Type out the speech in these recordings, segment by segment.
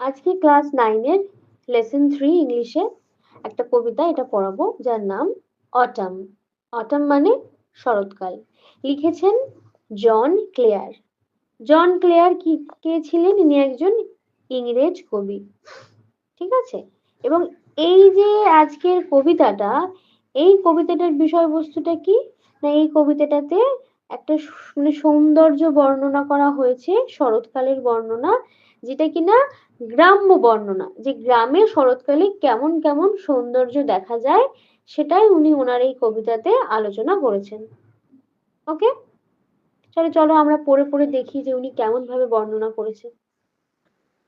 আজকে ক্লাস নাইনের lesson three ইংলিশে একটা কবিতা এটা পড়াবো, যার নাম অটাম। অটাম মানে শরৎকাল। লিখেছেন জন ক্লেয়ার। জন ক্লেয়ার কি, কে ছিলেন? ইনি একজন ইংরেজ কবি। ঠিক আছে? এবং এই যে আজকের কবিতাটা, এই কবিতাটার বিষয়বস্তুটা কি? না, এই কবিতাটাতে একটা মানে সৌন্দর্য বর্ণনা করা হয়েছে, শরৎকালের বর্ণনা, যেটা কিনা গ্রাম্য বর্ণনা, যে গ্রামে শরৎকালে কেমন কেমন সৌন্দর্য দেখা যায়, সেটাই উনি ওনার এই কবিতাতে আলোচনা করেছেন। ওকে? চলো চলো আমরা পড়ে পড়ে দেখি যে উনি কেমন ভাবে বর্ণনা করেছেন।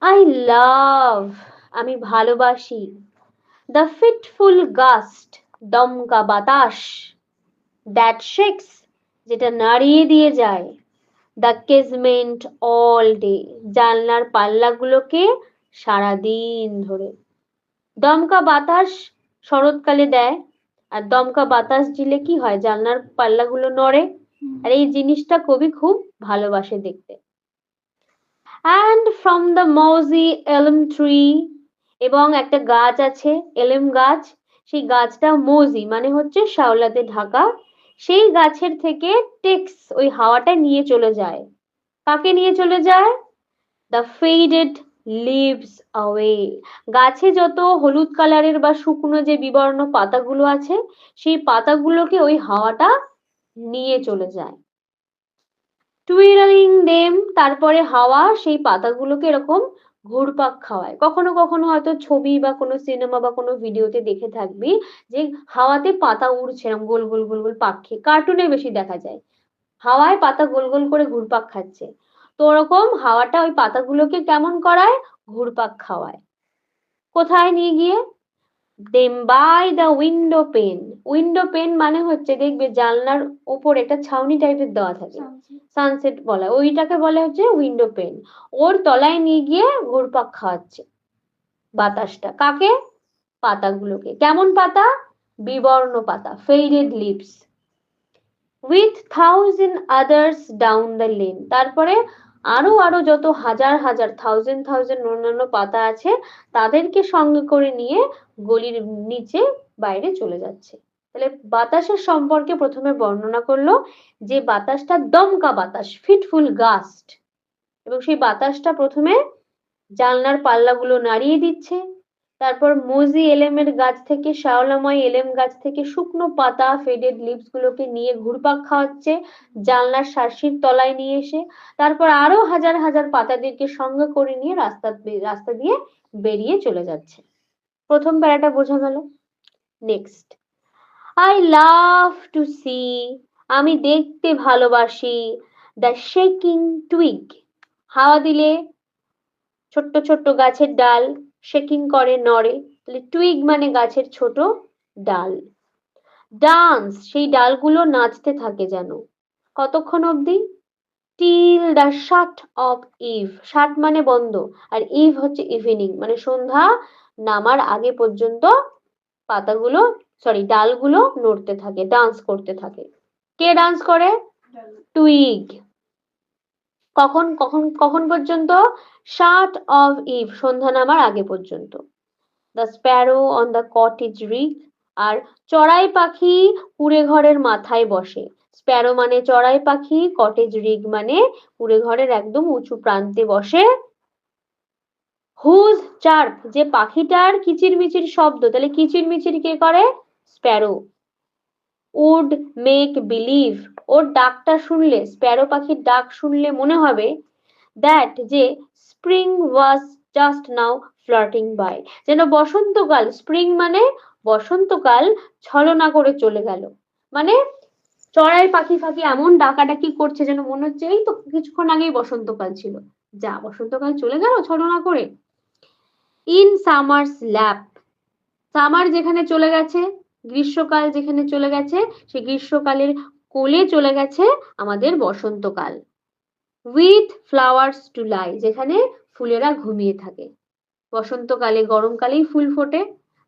আই লাভ আমি ভালোবাসি। দ্য ফিটফুল গাস্ট দমকা বাতাস দ্যাট শেক্স যেটা নাড়িয়ে দিয়ে যায়। দ্য কেজমেন্ট অল ডে জানলার পাল্লাগুলোকে সারাদিন ধরে। দমকা বাতাস শরৎকালে দেয়। আর দমকা বাতাস দিলে কি হয়? জানলার পাল্লাগুলো নড়ে। আর এই জিনিসটা কবি খুব ভালোবাসে দেখতে। অ্যান্ড ফ্রম দ্য মৌজি এলম ট্রি এবং একটা গাছ আছে এলেম গাছ। সেই গাছটা মৌজি মানে হচ্ছে শ্যাওলাতে ঢাকা সেই গাছের থেকে টেক্স ওই হাওয়াটা নিয়ে চলে যায়। কাকে নিয়ে চলে যায়? দ্য ফেডেড লিভস অ্যাওয়ে গাছে যত হলুদ কালারের বা শুকনো যে বিবর্ণ পাতাগুলো আছে, সেই পাতাগুলোকে ওই হাওয়াটা নিয়ে চলে যায়। টুইরালিং দেম তারপরে হাওয়া সেই পাতাগুলোকে এরকম ঘুরপাক খাওয়ায়। কখনো কখনো হয়তো ছবি বা কোনো সিনেমা বা কোনো ভিডিওতে দেখে থাকবি যে হাওয়াতে পাতা উড়ছে গোল গোল গোল গোল পাক খেয়ে। কার্টুনে বেশি দেখা যায়। হাওয়ায় পাতা গোল গোল করে ঘুরপাক খাচ্ছে। তো ওরকম হাওয়াটা ওই পাতাগুলোকে কেমন করায়? ঘুরপাক খাওয়ায়। কোথায় নিয়ে গিয়ে them by the window pane window pane মানে হচ্ছে দেখবে জানলার উপর একটা ছাউনি টাইপের দেওয়া থাকে। সানসেট বলা। ওইটাকে বলে হচ্ছে উইন্ডো পেন ওর তলায় নিয়ে গিয়ে ঘুরপাক খাওয়াচ্ছে বাতাসটা। কাকে? পাতাগুলোকে। কেমন পাতা? বিবর্ণ পাতা faded leaves with thousand others down the lane তারপরে আরও আরও যত হাজার হাজার থাউজেন্ড থাউজেন্ড অন্যান্য পাতা আছে, তাদেরকে সঙ্গে করে নিয়ে গলির নিচে বাইরে চলে যাচ্ছে। তাহলে বাতাসের সম্পর্কে প্রথমে বর্ণনা করল যে বাতাসটা দমকা বাতাস ফিটফুল গাস্ট এবং সেই বাতাসটা প্রথমে জানলার পাল্লাগুলো নাড়িয়ে দিচ্ছে। তারপর মজি এলেমের গাছ থেকে, শ্যাওলাময় এলেম গাছ থেকে শুকনো পাতা ফেডেড লিভস গুলোকে নিয়ে ঘুরপাক খাওয়াচ্ছে, জানলার শাসির তলায় নিয়ে এসে, তারপর আরও হাজার হাজার পাতাদেরকে সঙ্গে করে নিয়ে রাস্তা রাস্তা দিয়ে বেরিয়ে চলে যাচ্ছে। প্রথম প্যারাটা বোঝা গেল। Next I love to see আমি দেখতে ভালোবাসি দ্য শেকিং টুইগ হাওয়া দিলে ছোট্ট ছোট্ট গাছের ডাল শেকিং করে নড়ে। তাহলে টুইগ মানে গাছের ছোট ডাল। ডান্স সেই ডালগুলো নাচতে থাকে যেন। কতক্ষণ অবধি? Till the shut of eve shut মানে বন্ধ। আর ইভ হচ্ছে ইভিনিং মানে সন্ধ্যা নামার আগে পর্যন্ত পাতাগুলো সরি ডালগুলো নড়তে থাকে ডান্স করতে থাকে। কে ডান্স করে? টুইগ কখন কখন কখন পর্যন্ত? শার্ট অফ ইভ, সন্ধ্যা নামার আগে পর্যন্ত। The sparrow on the cottage rick. আর চড়াই পাখি কুড়ে ঘরের মাথায় বসে। স্প্যারো মানে চড়াই পাখি, কটেজ রিগ মানে কুড়ে ঘরের একদম উঁচু প্রান্তে বসে। হুজ চার্প, যে পাখিটার কিচিরমিচির শব্দ, তাহলে কিচিরমিচির কে করে? স্প্যারো। উড মেক বিলিভ ওর ডাকটা শুনলে স্প্যারো পাখির ডাক শুনলে মনে হবে দ্যাট যে spring was just now flirting by যেন বসন্তকাল স্প্রিং মানে বসন্তকাল ছলনা করে চলে গেল। মানে চড়াই পাখি ফাঁকি এমন ডাকাডাকি করছে যেন মনে হচ্ছে এই তো কিছুক্ষণ আগেই বসন্তকাল ছিল। যা, বসন্তকাল চলে গেল ছলনা করে। ইন সামার্স ল্যাপ সামার যেখানে চলে গেছে গ্রীষ্মকাল যেখানে চলে গেছে, সেই গ্রীষ্মকালের কোলে চলে গেছে আমাদের বসন্তকাল। উইথ ফ্লাওয়ার্স টু লাই যেখানে ফুলেরা ঘুমিয়ে থাকে। বসন্তকালে, গরমকালেই ফুল ফোটে।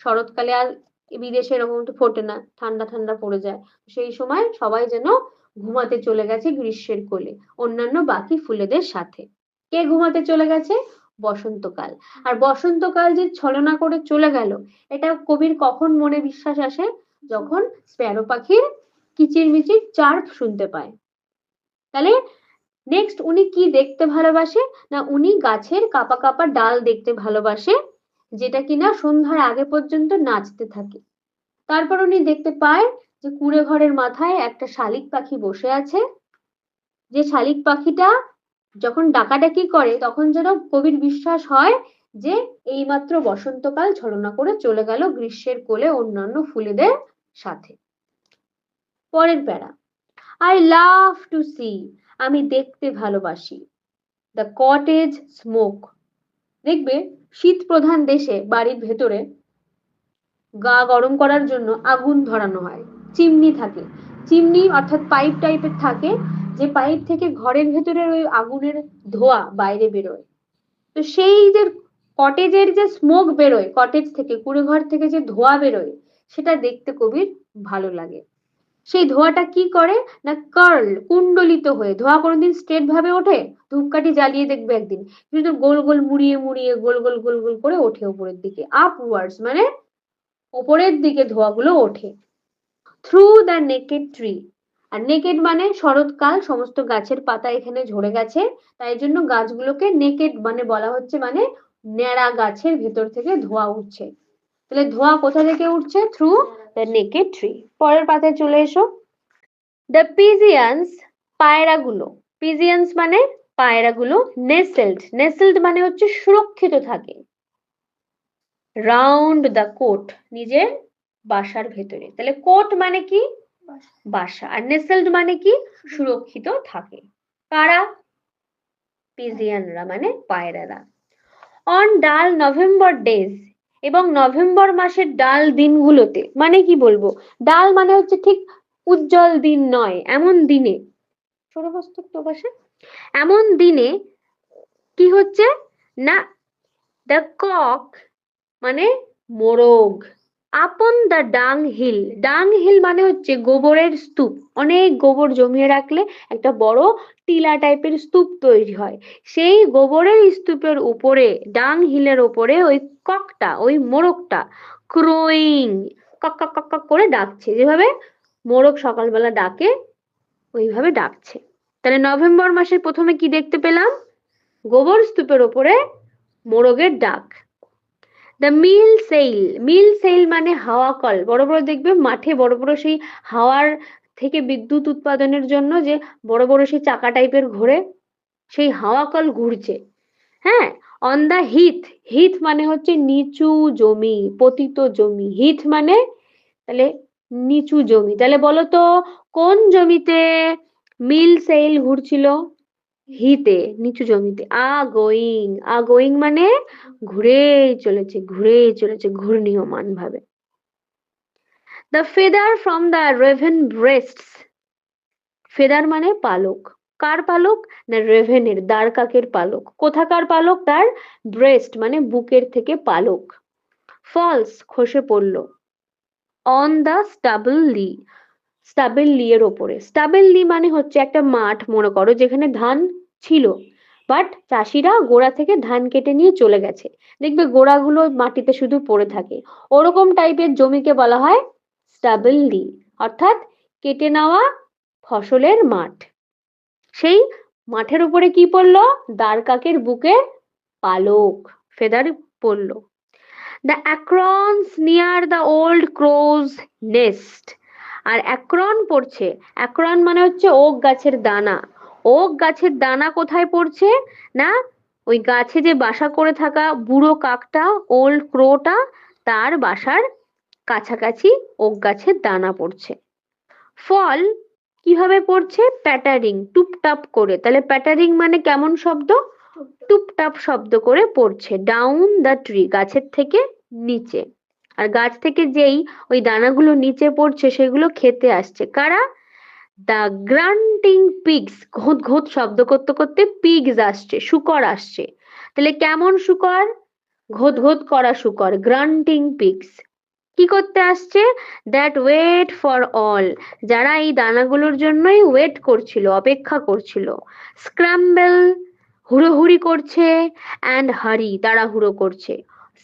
শরৎকালে আর বিদেশে এরকম তো ফোটে না, ঠান্ডা ঠান্ডা পড়ে যায়। সেই সময় সবাই যেন ঘুমাতে চলে গেছে গ্রীষ্মের কোলে, অন্যান্য বাকি ফুলেদের সাথে। কে ঘুমাতে চলে গেছে? বসন্তকাল। আর বসন্তকাল যে ছলনা করে চলে গেল, এটা কবির কখন মনে বিশ্বাস আসে? যখন স্প্যারো পাখির কিচিরমিচির চার্প শুনতে পায়। তাহলে নেক্সট উনি কি দেখতে ভালোবাসে? না উনি গাছের কাপা কাপা ডাল দেখতে ভালোবাসে, যেটা কিনা সন্ধ্যার আগে পর্যন্ত নাচতে থাকে। তারপর উনি দেখতে পায় যে কুড়ে ঘরের মাথায় একটা শালিক পাখি বসে আছে। যে শালিক পাখিটা যখন ডাকাডাকি করে, তখন যেন কবির বিশ্বাস হয় যে এইমাত্র বসন্তকাল ছলনা করে চলে গেল গ্রীষ্মের কোলে অন্যান্য ফুলেদের সাথে। পরের প্যারা। আই লাভ টু সি আমি দেখতে ভালোবাসি। দ্য কটেজ স্মোক দেখবে, শীত প্রধান দেশে বাড়ির ভেতরে গা গরম করার জন্য আগুন ধরানো হয়। চিমনি থাকে। চিমনি অর্থাৎ পাইপ টাইপের থাকে। যে পাইপ থেকে ঘরের ভেতরের ওই আগুনের ধোঁয়া বাইরে বেরোয়। তো সেই যে কটেজের যে স্মোক বেরোয় কটেজ থেকে কুড়ে ঘর থেকে যে ধোঁয়া বেরোয়, সেটা দেখতে কবির ভালো লাগে। সেই ধোঁয়াটা কি করে? না কার্ল কুণ্ডলিত হয়ে, ধোঁয়া কোনোদিন স্ট্রেট ভাবে ওঠে? ধূপকাঠি জ্বালিয়ে দেখবে একদিন। কিন্তু গোল গোল মুড়িয়ে মুড়িয়ে, গোল গোল গোল গোল করে ওঠে উপরের দিকে। আপওয়ার্ডস মানে ওপরের দিকে ধোঁয়াগুলো ওঠে। থ্রু দ্য নেকেড ট্রি আর নেকেড মানে শরৎকাল, সমস্ত গাছের পাতা এখানে ঝরে গেছে। তাই জন্য গাছগুলোকে নেকেড মানে বলা হচ্ছে মানে ন্যাড়া গাছের ভেতর থেকে ধোঁয়া উঠছে। তাহলে ধোঁয়া কোথা থেকে উঠছে? থ্রু দ্য নেকেড ট্রি পরের পাতায় চলে এসো। দ্য পিজিয়ান্স পায়রাগুলো। পিজিয়ান্স মানে পায়রাগুলো নেসেলড নেসেলড মানে হচ্ছে সুরক্ষিত থাকে। রাউন্ড দ্য কোট নিজের বাসার ভেতরে। তাহলে কোট মানে কি? বাসা। আর নেসেলড মানে কি? সুরক্ষিত থাকে। কারা? পিজিয়ানরা মানে পায়রারা। অন ডাল নভেম্বর ডেজ এবং নভেম্বর মাসের ডাল দিনগুলোতে মানে কি বলব? ডাল মানে হচ্ছে ঠিক উজ্জ্বল দিন নয়, এমন দিনে। এমন দিনে কি হচ্ছে? না দ্য কক মানে মোরগ। আপন দ্য ডাং হিল। ডাং হিল মানে হচ্ছে গোবরের স্তূপ। অনেক গোবর জমিয়ে রাখলে একটা বড় টিলা টাইপের স্তূপ তৈরি হয়। সেই গোবরের স্তূপের উপরে, ডাং হিলের উপরে ওই ককটা, ওই মোরগটা crowing, cock cock cock cock করে ডাকছে। যেভাবে মোরগ সকালবেলা ডাকে, ওইভাবে ডাকছে। তাহলে নভেম্বর মাসের প্রথমে কি দেখতে পেলাম? গোবর স্তূপের ওপরে মোরগের ডাক। The mill sail mill sail মানে হাওয়া কল। বড় বড় দেখবে মাঠে বড় বড় সেই হাওয়ার থেকে বিদ্যুৎ উৎপাদনের জন্য যে বড় বড় সেই চাকা টাইপের ঘোরে, সেই হাওয়া কল ঘুরছে। হ্যাঁ? অন দা হিথ হিথ মানে হচ্ছে নিচু জমি, পতিত জমি। হিথ মানে তাহলে নিচু জমি। তাহলে বলো তো, কোন জমিতে মিল সেল ঘুরছিল? হিতে, নিচু জমিতে। আ গোয়িং। আ গোয়িং মানে ঘুরে চলেছে ঘুরে চলেছে ঘূর্ণীয়মান ভাবে the feather from the raven breasts feather মানে পালক। কার পালক? না রেভেনের দ্বার কাকের পালক। কোথাকার পালক? তার ব্রেস্ট মানে বুকের থেকে পালক। ফলস খসে পড়ল। On the stable Li stable লি এর ওপরে। স্টাবেল লি মানে হচ্ছে একটা মাঠ, মনে করো, যেখানে ধান ছিল। বাট চাষিরা গোড়া থেকে ধান কেটে নিয়ে চলে গেছে। দেখবে গোড়াগুলো মাটিতে শুধু পড়ে থাকে। ওরকম টাইপের জমিকে বলা হয় স্টাবেল লি অর্থাৎ কেটে নেওয়া ফসলের মাঠ। সেই মাঠের উপরে কি পড়ল? দ্বার কাকের বুকে পালক ফেদার পড়ল। The acorns near the old crow's nest R acorn পড়ছে। অ্যাক্রন মানে হচ্ছে ওক গাছের দানা। ওক গাছের দানা কোথায় পড়ছে? না, ওই গাছে যে বাসা করে থাকা বুড়ো কাকটা, ওল্ড ক্রোটা, তার বাসার কাছাকাছি ওক গাছের দানা পড়ছে। ফল কীভাবে পড়ছে? প্যাটারিং, টুপটাপ করে। তাহলে প্যাটারিং মানে কেমন শব্দ? টুপটাপ শব্দ করে পড়ছে ডাউন দ্য ট্রি গাছের থেকে নিচে। আর গাছ থেকে যেই ওই দানাগুলো নিচে পড়ছে, সেগুলো খেতে আসছে। কারা? দ্য গ্রান্টিং পিগস ঘোত ঘোত শব্দ করতে করতে পিগস আসছে, শুকর আসছে। তাহলে কেমন শুকর? ঘোত ঘোত করা শুকর গ্রান্টিং পিগস কি করতে আসছে? দ্যাট ওয়েট ফর অল যারা এই দানাগুলোর জন্যই ওয়েট করছিল, অপেক্ষা করছিল। স্ক্র্যাম্বল হুড়োহুড়ি করছে অ্যান্ড হারি তাড়াহুড়ো করছে।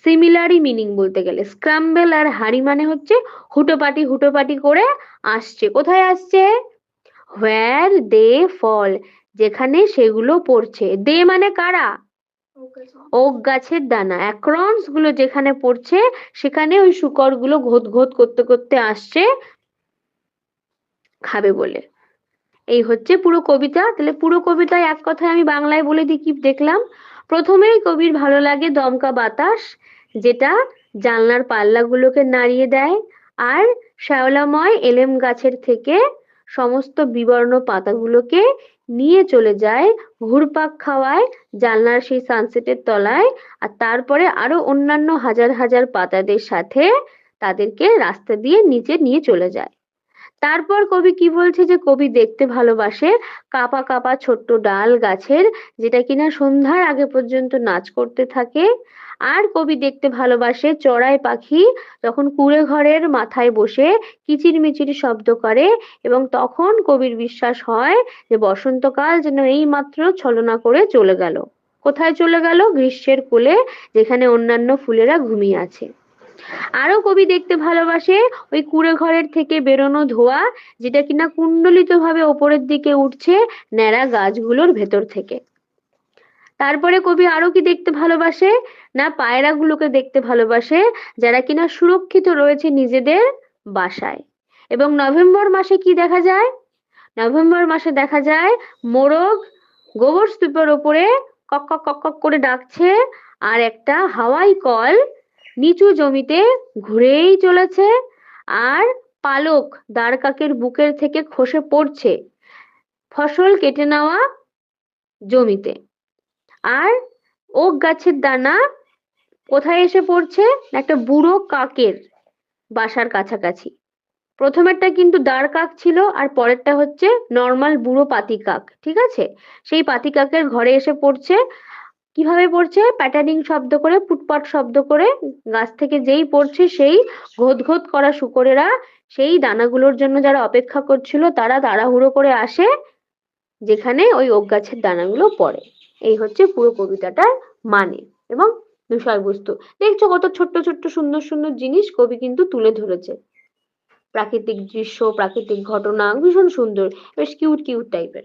সিমিলারই মিনিং বলতে গেলে স্ক্রাম্বেল আর হারি মানে হচ্ছে হুটোপাটি হুটোপাটি করে আসছে। কোথায় আসছে? হোয়ার দে ফল যেখানে সেগুলো পড়ছে। দে মানে কারা? ওক গাছের দানা। অ্যাক্রনসগুলো যেখানে পড়ছে সেখানে ওই শুকরগুলো ঘোত ঘোত করতে করতে আসছে। খাবে বলে। এই হচ্ছে পুরো কবিতা। তাহলে পুরো কবিতায় এক কথায় আমি বাংলায় বলে দিই কি দেখলাম? প্রথমেই কবির ভালো লাগে দমকা বাতাস যেটা জানলার পাল্লাগুলোকে নাড়িয়ে দেয়। আর শ্যাওলাময় এলেম গাছের থেকে সমস্ত বিবর্ণ পাতাগুলোকে নিয়ে চলে যায়, ঘুরপাক খাওয়ায়, জানলার সেই সানসেটের তলায়, আর তারপরে আরও অন্যান্য হাজার হাজার পাতাদের সাথে তাদেরকে রাস্তা দিয়ে নিচে নিয়ে চলে যায়। তারপর কবি কি বলছে যে, কবি দেখতে ভালোবাসে কাপা কাপা ছোট্ট ডাল গাছের, যেটা কিনা সন্ধ্যার আগে পর্যন্ত নাচ করতে থাকে। আর কবি দেখতে ভালোবাসে চড়াই পাখি, যখন কুড়ে ঘরের মাথায় বসে কিচিরমিচির শব্দ করে এবং তখন কবির বিশ্বাস হয় যে, বসন্তকাল যেন এই মাত্র ছলনা করে চলে গেল। কোথায় চলে গেল? গ্রীষ্মের কোলে, যেখানে অন্যান্য ফুলেরা ঘুমিয়ে আছে। আরও কবি দেখতে ভালোবাসে ওই কুড়ে ঘরের থেকে বেরোনো ধোঁয়া, যেটা কিনা কুণ্ডলিত ভাবে ওপরের দিকে উঠছে ন্যাড়া গাছগুলোর ভেতর থেকে। তারপরে কবি আরও কি দেখতে ভালোবাসে? না, পায়রাগুলোকে দেখতে ভালোবাসে, যারা কিনা সুরক্ষিত রয়েছে নিজেদের বাসায়। এবং নভেম্বর মাসে কি দেখা যায়? নভেম্বর মাসে দেখা যায় মোরগ গোবর স্তূপের ওপরে কক কক কক করে ডাকছে আর একটা হাওয়াই কল নিচু জমিতে ঘুরেই চলেছে আর পালক দাঁড় কাকের বুকের থেকে খসে পড়ছে ফসল কেটে নেওয়া জমিতে। আর ওক গাছের দানা কোথায় এসে পড়ছে? একটা বুড়ো কাকের বাসার কাছাকাছি। প্রথমেরটা কিন্তু দাঁড় কাক ছিল আর পরেরটা হচ্ছে নর্মাল বুড়ো পাতি কাক, ঠিক আছে? সেই পাতি কাকের ঘরে এসে পড়ছে কীভাবে পড়ছে? প্যাটার্নিং শব্দ করে ফুটপাট শব্দ করে, গাছ থেকে যেই পড়ছে সেই ঘোত ঘোদ করা শুকরেরা, সেই দানাগুলোর জন্য যারা অপেক্ষা করছিল, তারা তাড়াহুড়ো করে আসে, যেখানে ওই ওক গাছের দানাগুলো পড়ে। এই হচ্ছে পুরো কবিতাটার মানে এবং বিষয়বস্তু। দেখছ কত ছোট্ট ছোট্ট সুন্দর সুন্দর জিনিস কবি কিন্তু তুলে ধরেছে। প্রাকৃতিক দৃশ্য, প্রাকৃতিক ঘটনা, ভীষণ সুন্দর, বেশ কিউট কিউট টাইপের